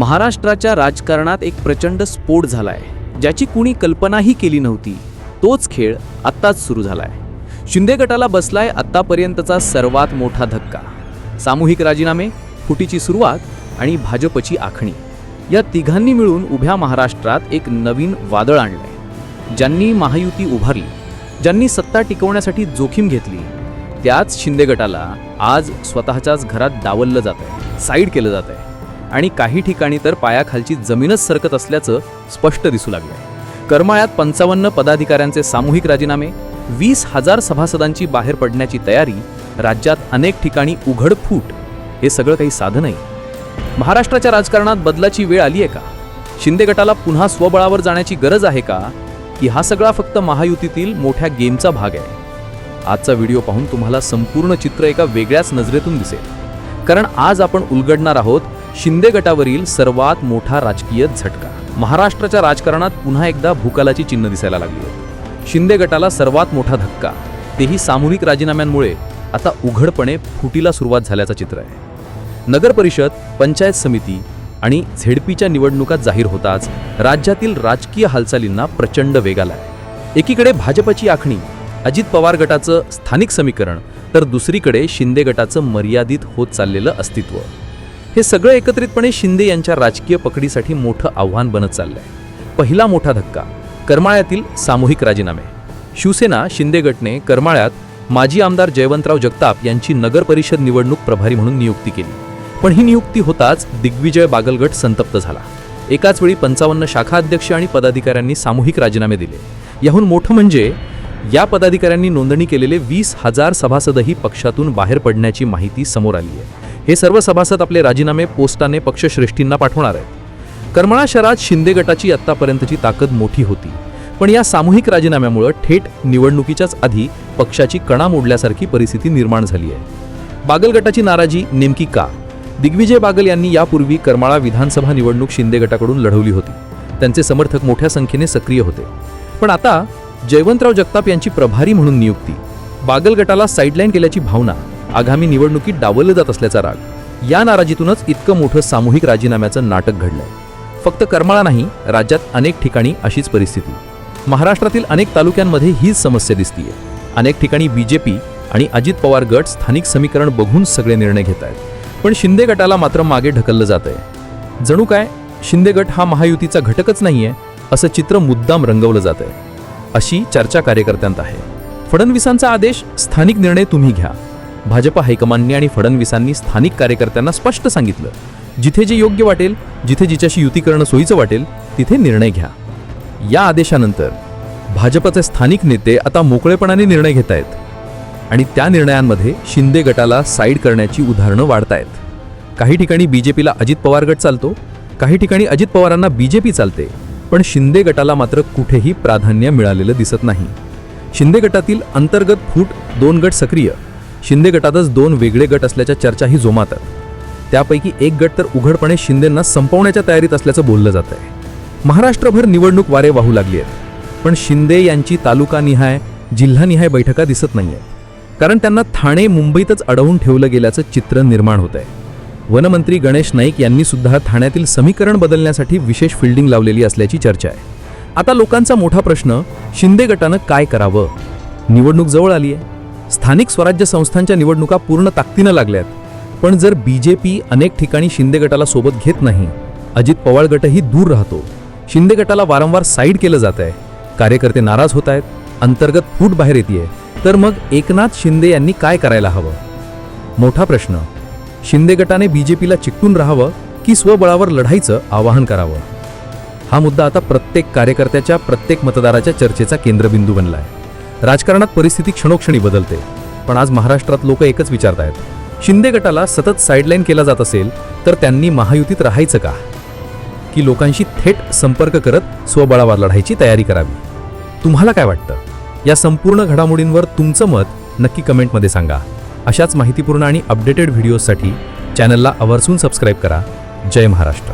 महाराष्ट्राच्या राजकारणात एक प्रचंड स्फोट झालाय ज्याची कुणी कल्पनाही केली नव्हती. तोच खेळ आत्ताच सुरू झालाय. शिंदे गटाला बसलाय आत्तापर्यंतचा सर्वात मोठा धक्का. सामूहिक राजीनामे फुटीची सुरुवात आणि भाजपची आखणी. या तिघांनी मिळून उभ्या महाराष्ट्रात एक नवीन वादळ आणलंय. ज्यांनी महायुती उभारली ज्यांनी सत्ता टिकवण्यासाठी जोखीम घेतली त्याच शिंदे गटाला आज स्वतःच्याच घरात डावललं जात आहे साईड केलं जात आहे आणि काही ठिकाणी तर पायाखालची जमीनच सरकत असल्याचं स्पष्ट दिसू लागलं करमाळ्यात पंचावन्न पदाधिकाऱ्यांचे सामूहिक राजीनामे वीस हजार सभासदांची बाहेर पडण्याची तयारी राज्यात अनेक ठिकाणी उघड फूट हे सगळं काही साधं नाही. महाराष्ट्राच्या राजकारणात बदलाची वेळ आली आहे का? शिंदे गटाला पुन्हा स्वबळावर जाण्याची गरज आहे का? की हा सगळा फक्त महायुतीतील मोठ्या गेमचा भाग आहे? आजचा व्हिडिओ पाहून तुम्हाला संपूर्ण चित्र एका वेगळ्याच नजरेतून दिसेल. कारण आज आपण उलगडणार आहोत शिंदे गटावरील सर्वात मोठा राजकीय झटका. महाराष्ट्राच्या राजकारणात पुन्हा एकदा भूकालाची चिन्ह दिसायला लागली. शिंदे गटाला सर्वात मोठा धक्का. तेही सामूहिक राजीनाम्यांमुळे आता उघडपणे फुटीला सुरुवात झाल्याचं चित्र आहे. नगर परिषद पंचायत समिती आणि झेडपीच्या निवडणुका जाहीर होताच राज्यातील राजकीय हालचालींना प्रचंड वेग आलाय. एकीकडे भाजपची आखणी अजित पवार गटाचं स्थानिक समीकरण तर दुसरीकडे शिंदे गटाचं मर्यादित होत चाललेलं अस्तित्व. हे सगळं एकत्रितपणे शिंदे यांच्या राजकीय पकडीसाठी मोठं आव्हान बनत चाललंय. पहिला मोठा धक्का करमाळ्यातील सामूहिक राजीनामे. शिवसेना शिंदे गटने करमाळ्यात माजी आमदार जयवंतराव जगताप यांची नगर परिषद निवडणूक प्रभारी म्हणून नियुक्ती केली. पण ही नियुक्ती होताच दिग्विजय बागलगट संतप्त झाला. एकाच वेळी पंचावन्न शाखा अध्यक्ष आणि पदाधिकाऱ्यांनी सामूहिक राजीनामे दिले. याहून मोठं म्हणजे या पदाधिकाऱ्यांनी नोंदणी केलेले वीस हजार सभासदही पक्षातून बाहेर पडण्याची माहिती समोर आली आहे हे सर्व सभासद आपले राजीनामे पोस्टाने पक्षश्रेष्ठींना पाठवणार आहेत. करमळा शहरात शिंदे गटाची आत्तापर्यंतची ताकद मोठी होती. पण या सामूहिक राजीनाम्यामुळं थेट निवडणुकीच्याच आधी पक्षाची कणा मोडल्यासारखी परिस्थिती निर्माण झाली आहे. बागल गटाची नाराजी नेमकी का? दिग्विजय बागल यांनी यापूर्वी करमाळा विधानसभा निवडणूक शिंदे गटाकडून लढवली होती. त्यांचे समर्थक मोठ्या संख्येने सक्रिय होते. पण आता जयवंतराव जगताप यांची प्रभारी म्हणून नियुक्ती. बागल गटाला साईडलाईन केल्याची भावना आगामी निवडणुकीत डावललं जात असल्याचा राग. या नाराजीतूनच इतकं मोठं सामूहिक राजीनाम्याचं नाटक घडलंय फक्त करमाळा नाही राज्यात अनेक ठिकाणी अशीच परिस्थिती. महाराष्ट्रातील अनेक तालुक्यांमध्ये हीच समस्या दिसतीये. अनेक ठिकाणी बीजेपी आणि अजित पवार गट स्थानिक समीकरण बघून सगळे निर्णय घेत आहेत पण शिंदे गटाला मात्र मागे ढकललं जात आहे जणू काय शिंदे गट हा महायुतीचा घटकच नाहीये असं चित्र मुद्दाम रंगवलं जात आहे अशी चर्चा कार्यकर्त्यांत आहे. फडणवीसांचा आदेश स्थानिक निर्णय तुम्ही घ्या. भाजप हायकमांडनी आणि फडणवीसांनी स्थानिक कार्यकर्त्यांना स्पष्ट सांगितलं. जिथे जे योग्य वाटेल जिथे जिच्याशी युती करणं सोयीचं वाटेल तिथे निर्णय घ्या. या आदेशानंतर भाजपचे स्थानिक नेते आता मोकळेपणाने निर्णय घेत आहेत आणि त्या निर्णयांमध्ये शिंदे गटाला साईड करण्याची उदाहरणं वाढत आहेत काही ठिकाणी बीजेपीला अजित पवार गट चालतो काही ठिकाणी अजित पवारांना बीजेपी चालते पण शिंदे गटाला मात्र कुठेही प्राधान्य मिळालेलं दिसत नाही. शिंदे गटातील अंतर्गत फूट दोन गट सक्रिय शिंदे गटातच दोन वेगळे गट असल्याच्या चर्चाही जोमातात त्यापैकी एक गट तर उघडपणे शिंदेंना संपवण्याच्या तयारीत असल्याचं बोललं जात आहे महाराष्ट्रभर निवडणूक वारे वाहू लागली आहेत पण शिंदे यांची तालुकानिहाय जिल्हानिहाय बैठका दिसत नाही आहेत कारण त्यांना ठाणे मुंबईतच अडवून ठेवलं गेल्याचं चित्र निर्माण होत आहे वनमंत्री गणेश नाईक यांनी सुद्धा ठाण्यातील समीकरण बदलण्यासाठी विशेष फिल्डिंग लावलेली असल्याची चर्चा आहे. आता लोकांचा मोठा प्रश्न शिंदे गटानं काय करावं? निवडणूक जवळ आली आहे स्थानिक स्वराज्य संस्थांच्या निवडणुका पूर्ण ताकदीनं लागल्यात. पण जर बी जे पी अनेक ठिकाणी शिंदे गटाला सोबत घेत नाही अजित पवार गटही दूर राहतो. शिंदे गटाला वारंवार साईड केलं जात आहे कार्यकर्ते नाराज होत आहेत अंतर्गत फूट बाहेर येते तर मग एकनाथ शिंदे यांनी काय करायला हवं? मोठा प्रश्न. शिंदे गटाने बी जे पीला चिकटून राहावं की स्वबळावर लढाईचं आवाहन करावं? हा मुद्दा आता प्रत्येक कार्यकर्त्याच्या प्रत्येक मतदाराच्या चर्चेचा केंद्रबिंदू बनला आहे राजकारणात परिस्थिती क्षणोक्षणी बदलते. पण आज महाराष्ट्रात लोक एकच विचारत आहेत शिंदे गटाला सतत साईडलाईन केला जात असेल तर त्यांनी महायुतीत राहायचं का? की लोकांशी थेट संपर्क करत स्वबळावर लढायची तयारी करावी? तुम्हाला काय वाटतं? या संपूर्ण घडामोडींवर तुमचं मत नक्की कमेंटमध्ये सांगा. अशाच माहितीपूर्ण आणि अपडेटेड व्हिडिओजसाठी चॅनलला आवर्जून सबस्क्राईब करा. जय महाराष्ट्र.